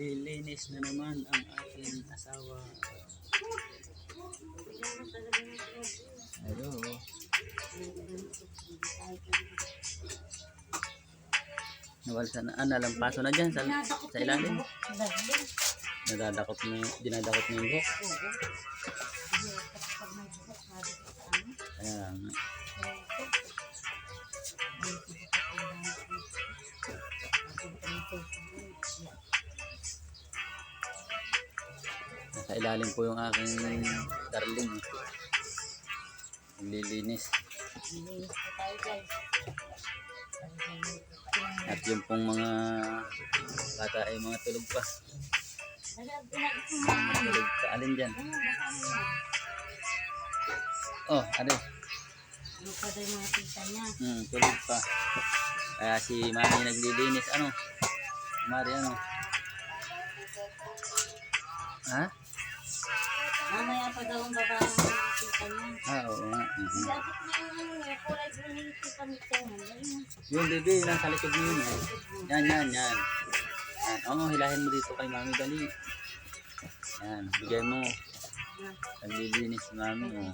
Lilinis na naman ang aking asawa. Hello. Nawalsa na, ah, nalampaso na dyan sa, sa ilalim. Nadadakot mo, yung- dinadakot mo yung buhok. Kaya nga. Nasa ilalim po yung aking darling. Naglilinis. At yung pong mga bata ay mga tulog pa. Mga tulog pa. Alin dyan? Oh, ano? Ano pa daw mga tita niya? Hmm, tulog pa. Kaya si mami naglilinis. Ano? Mari, ano? Ha? Mamaya pa daw ang baba ng tita niya. Ah, oo nga. Mhm. Dapat na yung ano niya, kulay blue ni tita ni Tena. Ayun. Yung bebe, nasa likod mo yun. Eh. Yan, yan, yan. Yan. Oo, hilahin mo dito kay mami dali. Yan, bigay mo. Naglilinis si mami. Oh.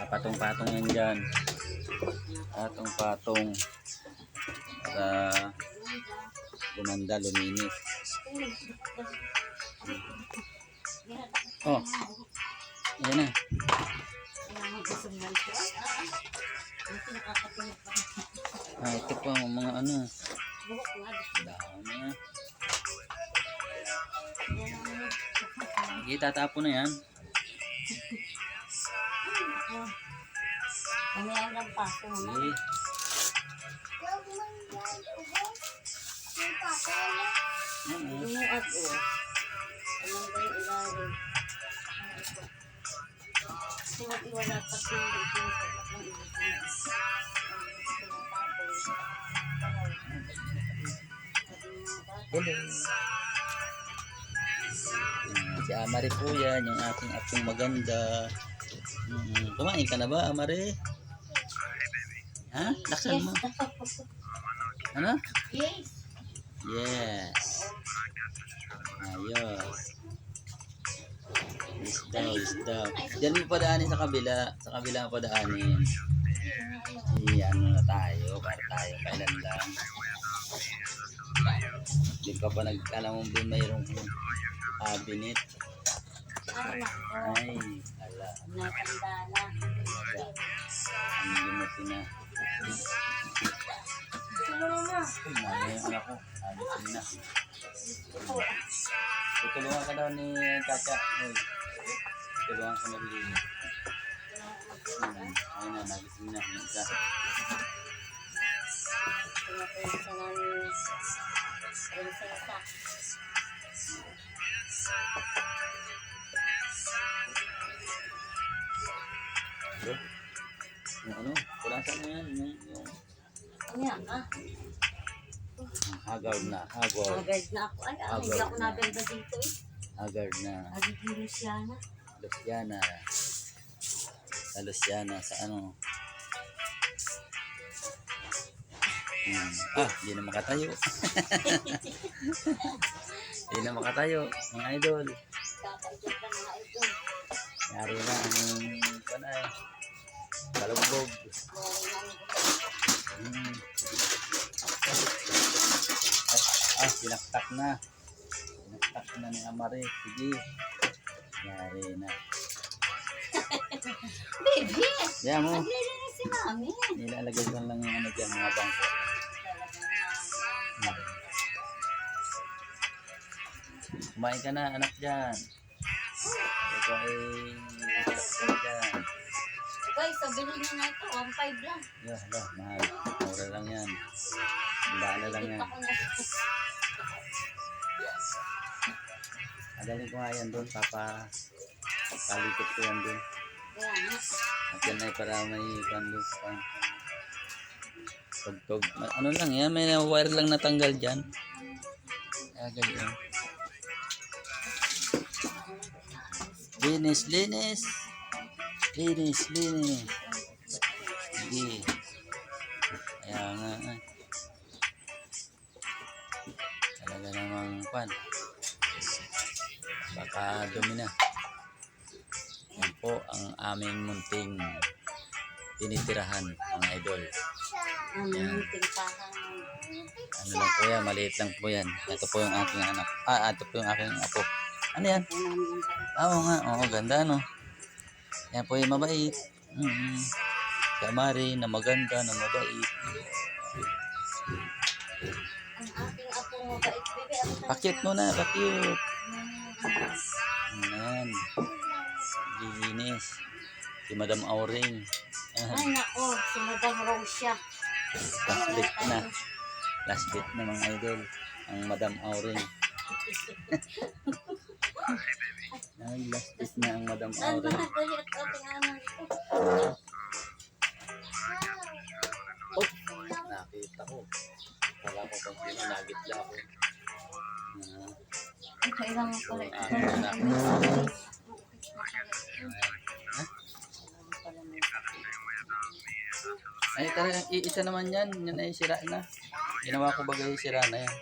Ah, patong-patong yan dyan. Patong-patong. Para gumanda, luminis. Oh, yan na. Ah, ito pa, mga ano. Dami na. Ano. Sige, tatapo na yan. Mamaya lang pa. Sige. Oo. Bumuat o. Anong ba yung ilalim? Kasi wag iwala pa siya yung pinasapat ng ibig. Ah, Si Amare po yan, yung aking apong maganda. Mm, kumain ka na ba, Amare? Ha? Laksan mo. Ano? Yes. Yes. Ayos. Yes daw. Diyan mo padaanin sa kabila. Sa kabila mo padaanin. Iyan na tayo. Para tayo kailan lang. Di ka pa nag... Alam mo ba mayroong cabinet? Ano ako? Ay, ala. Natanda na. Ang limutin na. Tulungan na. Uy, mali yung anak ko. Alisin na. Tutulungan ka daw ni Chacha. Uy. Tutulungan ka maglinis. Hmm, ayun na, nagising na. Yung isa. Yung ano, pulasan mo yan. Yung, yung Ano yan ka? haggard na. Haggard. Agad na ako. Ay, ah, hindi ako nabenda dito eh. Haggard na. Nagigilis yan na. Luciana. Sa Luciana, sa ano. Hmm. Ah, hindi na makatayo. Hindi na makatayo, mga idol. Yari na ang panay. Na ano Hmm. Ah, ah, sinaktak na. Sinaktak na ni Amare. Sige. Yari na. Baby! Yan mo. Naglilinis si mami. Nilalagay ko lang yung ano dyan, mga bangko. Kumain ka na, anak dyan. Ito ay na dyan. Guys, so bilhin niyo na ito. 1.5 lang. Yo, hala, mahal. Mura lang yan. Daan lang yan. Kita ko nga yan doon, papa. Palikot ko yan doon. At yan ay para may kan doon sa pan. Tugtog. Ano lang yan, may wire lang natanggal dyan. Kaya ganyan. Linis, linis. Linis, linis. Sige. Kaya kwan. Baka dumi na. Yan po ang aming munting tinitirahan, mga idol. Yan. Ano lang po yan, maliit lang po yan. Ito po yung aking anak. Ah, ito po yung aking apo. Ano yan? Ah, Oo nga, oo, ganda no. Yan po yung mabait. Mm-hmm. Kamari na maganda, na mabait. Ang aking apong mabait, bebe. Ako talaga. Pakit mo na, pakit. Mm. Ayan. Linis. Si Madam Auring. Ay, nako. Si Madam Rosia. Last bit na. Last bit na mga idol. Ang Madam Auring. Ay, last bit na ang Madam Auring. Oh, nakita ko. Kung sino nagitla ako. Ah, Ay, kailangan pala. Ay, talaga, iisa naman yan. Yan ay sira na. Ginawa ko bagay sira na yan.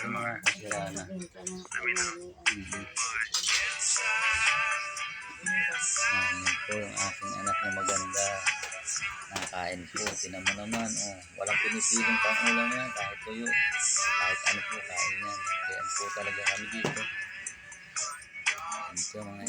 Yung mga sira na. Mhm. Yan, yun po yung aking anak na maganda. Nakain po. Tinan mo naman. Oh, walang pinipiling pang ulam yan. Kahit tuyo. Kahit ano po, kain yan. Kaya po talaga kami dito. Ito mga